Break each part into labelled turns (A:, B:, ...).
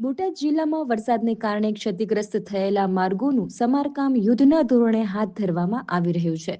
A: બોટાદ જિલ્લામાં વરસાદને કારણે ક્ષતિગ્રસ્ત થયેલા માર્ગોનું સમારકામ યુદ્ધના ધોરણે હાથ ધરવામાં આવી રહ્યું છે.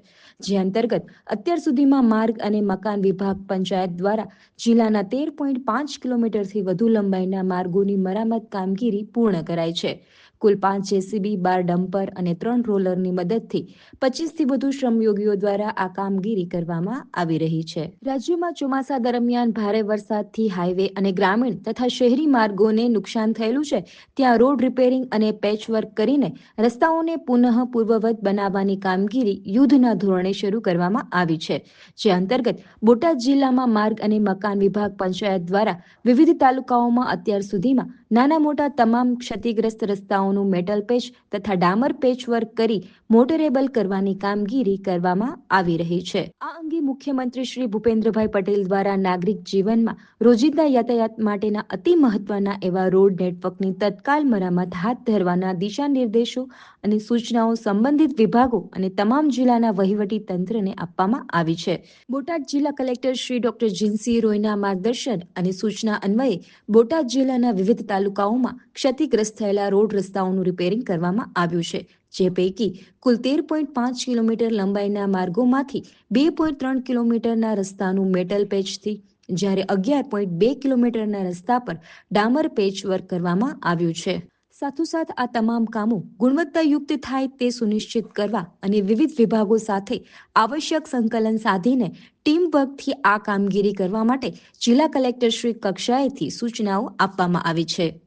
A: જે અંતર્ગત અત્યાર સુધીમાં માર્ગ અને મકાન વિભાગ પંચાયત દ્વારા જિલ્લાના તેર પોઈન્ટ પાંચ કિલોમીટરથી વધુ લંબાઈના માર્ગોની મરામત કામગીરી પૂર્ણ કરાઈ છે. કુલ પાંચ જેસીબી, બાર ડમ્પર અને ત્રણ રોલરની મદદથી પચીસથી વધુ શ્રમયોગીઓ દ્વારા આ કામગીરી કરવામાં આવી રહી છે. રાજ્યમાં ચોમાસા દરમિયાન ભારે વરસાદથી હાઈવે અને ગ્રામીણ તથા શહેરી માર્ગોને નુકસાન થયેલું છે, ત્યાં રોડ રિપેરિંગ અને પેચવર્ક કરીને રસ્તાઓને પુનઃ પૂર્વવત બનાવવાની કામગીરી યુદ્ધના ધોરણે શરૂ કરવામાં આવી છે. જે અંતર્ગત બોટાદ જિલ્લામાં માર્ગ અને મકાન વિભાગ પંચાયત દ્વારા વિવિધ તાલુકાઓમાં અત્યાર સુધીમાં નાના મોટા તમામ ક્ષતિગ્રસ્ત રસ્તાઓનું મેટલ પેચ તથા ડામર પેચ વર્ક કરી મોટરેબલ કરવાની કામગીરી કરવામાં આવી રહી છે. આ અંગે મુખ્યમંત્રી શ્રી ભૂપેન્દ્રભાઈ પટેલ દ્વારા નાગરિક જીવનમાં રોજિંદા યાતાયાત માટેના અતિ મહત્વના એવા રોડ નેટવર્કની તત્કાલ મરામત હાથ ધરવાના દિશા નિર્દેશો અને સૂચનાઓ સંબંધિત વિભાગો અને તમામ જિલ્લાના વહીવટી તંત્રને આપવામાં આવી છે. બોટાદ જિલ્લા કલેક્ટર શ્રી ડોક્ટર જીનસી રોયના માર્ગદર્શન અને સૂચના અન્વયે બોટાદ જિલ્લાના વિવિધ તાલુકાઓમાં ક્ષતિગ્રસ્ત થયેલા રોડ રસ્તાઓનું રિપેરિંગ કરવામાં આવ્યું છે, જે પૈકી કુલ તેર પોઈન્ટ પાંચ કિલોમીટર લંબાઈના માર્ગોમાંથી બે પોઈન્ટ ત્રણ કિલોમીટરના રસ્તાનું મેટલ પેચથી જ્યારે અગિયાર પોઈન્ટ બે કિલોમીટરના રસ્તા પર ડામર પેચ વર્ક કરવામાં આવ્યું છે. સાથોસાથ આ તમામ કામો ગુણવત્તાયુક્ત થાય તે સુનિશ્ચિત કરવા અને વિવિધ વિભાગો સાથે આવશ્યક સંકલન સાધીને ટીમ વર્કથી આ કામગીરી કરવા માટે જિલ્લા કલેક્ટર શ્રી કક્ષાએથી સૂચનાઓ આપવામાં આવી છે.